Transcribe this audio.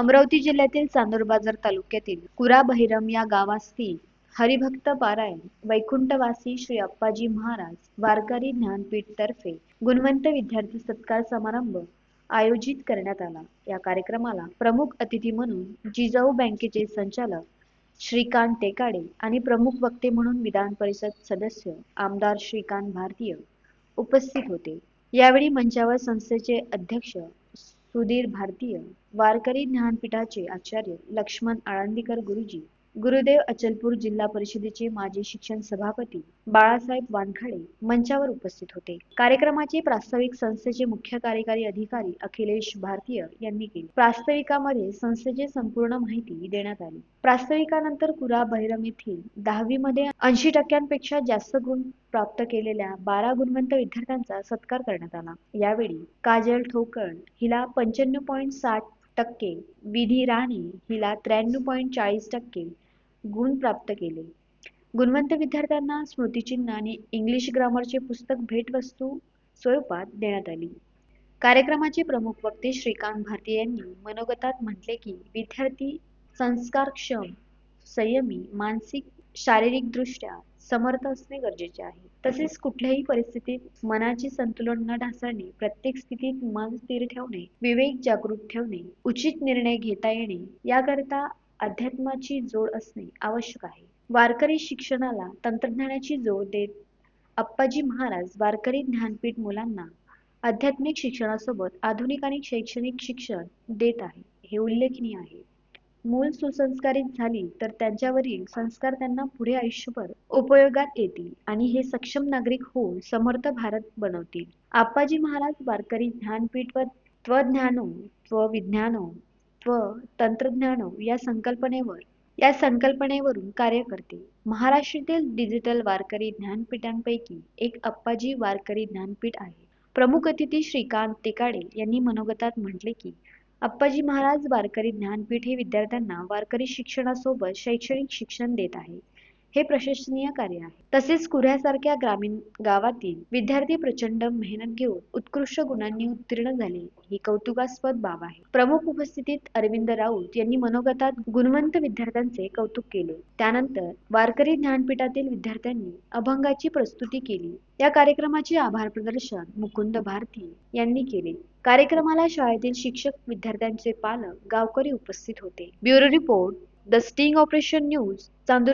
अमरावती जिल्ह्यातील चांदूर बाजार तालुक्यातील कुरा बहिरम या गावास्थी हरिभक्त पारायण वैकुंठवासी श्री अप्पाजी महाराज वारकरी ज्ञानपीठ तर्फे गुणवंत विद्यार्थी सत्कार समारंभ आयोजित करण्यात आला. या कार्यक्रमाला प्रमुख अतिथी म्हणून जिजाऊ बँकेचे संचालक श्रीकांत टेकाडे आणि प्रमुख वक्ते म्हणून विधान परिषद सदस्य आमदार श्रीकांत भारतीय उपस्थित होते. यावेळी मंचावर संस्थेचे अध्यक्ष सुधीर भारतीय वारकरी ज्ञानपीठाचे आचार्य लक्ष्मण आळंदीकर गुरुजी गुरुदेव अचलपूर जिल्हा परिषदेचे माजी शिक्षण सभापती बाळासाहेब वानखडे मंचावर उपस्थित होते. कार्यक्रमाचे प्रास्ताविक संस्थेचे मुख्य कार्यकारी अधिकारी अखिलेश भारतीय यांनी केले. प्रास्ताविकामध्ये संस्थेची संपूर्ण माहिती देण्यात आली. प्रास्ताविकानंतर कुरा बहिरम येथील दहावी मध्ये ऐंशी टक्क्यांपेक्षा जास्त गुण प्राप्त केलेल्या बारा गुणवंत विद्यार्थ्यांचा सत्कार करण्यात आला. यावेळी काजल ठोकळ हिला पंच्याण्णव पॉईंट साठ टक्के विधी राणे हिला त्र्याण्णव पॉईंट चाळीस टक्के गुण प्राप्त केले. गुणवंत विद्यार्थ्यांना स्मृतिचिन्ह आणि इंग्लिश ग्रामरचे पुस्तक भेटवस्तू स्वरूपात देण्यात आली. कार्यक्रमाचे प्रमुख वक्ते श्रीकांत भारती यांनी मनोगतात म्हटले की विद्यार्थी संस्कारक्षम संयमी मानसिक शारीरिक दृष्ट्या समर्थ असणे गरजेचे आहे. तसेच कुठल्याही परिस्थितीत मनाचे संतुलन न ढासळणे प्रत्येक स्थितीत मन स्थिर ठेवणे विवेक जागृत ठेवणे उचित निर्णय घेता येणे याकरिता अध्यात्माची जोड असणे आवश्यक आहे. वारकरी शिक्षणाला तंत्रज्ञानाची जोड देत अप्पाजी महाराज वारकरी ज्ञानपीठ मुलांना आध्यात्मिक शिक्षणासोबत आधुनिक आणि शैक्षणिक शिक्षण देत आहे. हे उल्लेखनीय आहे. मूल सुसंस्कारित झाली तर त्यांच्यावरील संस्कार त्यांना पुढे आयुष्यभर उपयोगात येतील आणि हे सक्षम नागरिक होऊन समर्थ भारत बनवतील. आप्पाजी महाराज वारकरी ज्ञानपीठ व त्वज्ञानो त्वविज्ञानो व तंत्रज्ञान या संकल्पनेवर या संकल्पनेवरून कार्य करते. महाराष्ट्रातील डिजिटल वारकरी ज्ञानपीठांपैकी एक अप्पाजी वारकरी ज्ञानपीठ आहे. प्रमुख अतिथी श्रीकांत टेकाडे यांनी मनोगतात म्हटले की अप्पाजी महाराज वारकरी ज्ञानपीठ हे विद्यार्थ्यांना वारकरी शिक्षणासोबत शैक्षणिक शिक्षण देत आहे. हे प्रशंसनीय कार्य आहे. तसेच कुऱ्ह्यासारख्या ग्रामीण गावातील विद्यार्थी प्रचंड मेहनत घेऊन उत्कृष्ट गुणांनी उत्तीर्ण झाले ही कौतुकास्पद बाब आहे. प्रमुख उपस्थितीत अरविंद राऊत यांनी मनोगतात गुणवंत विद्यार्थ्यांचे कौतुक केले. त्यानंतर वारकरी ज्ञानपीठातील विद्यार्थ्यांनी अभंगाची प्रस्तुती केली. या कार्यक्रमाचे आभार प्रदर्शन मुकुंद भारती यांनी केले. कार्यक्रमाला शाळेतील शिक्षक विद्यार्थ्यांचे पालक गावकरी उपस्थित होते. Bureau report the sting operation news Chandur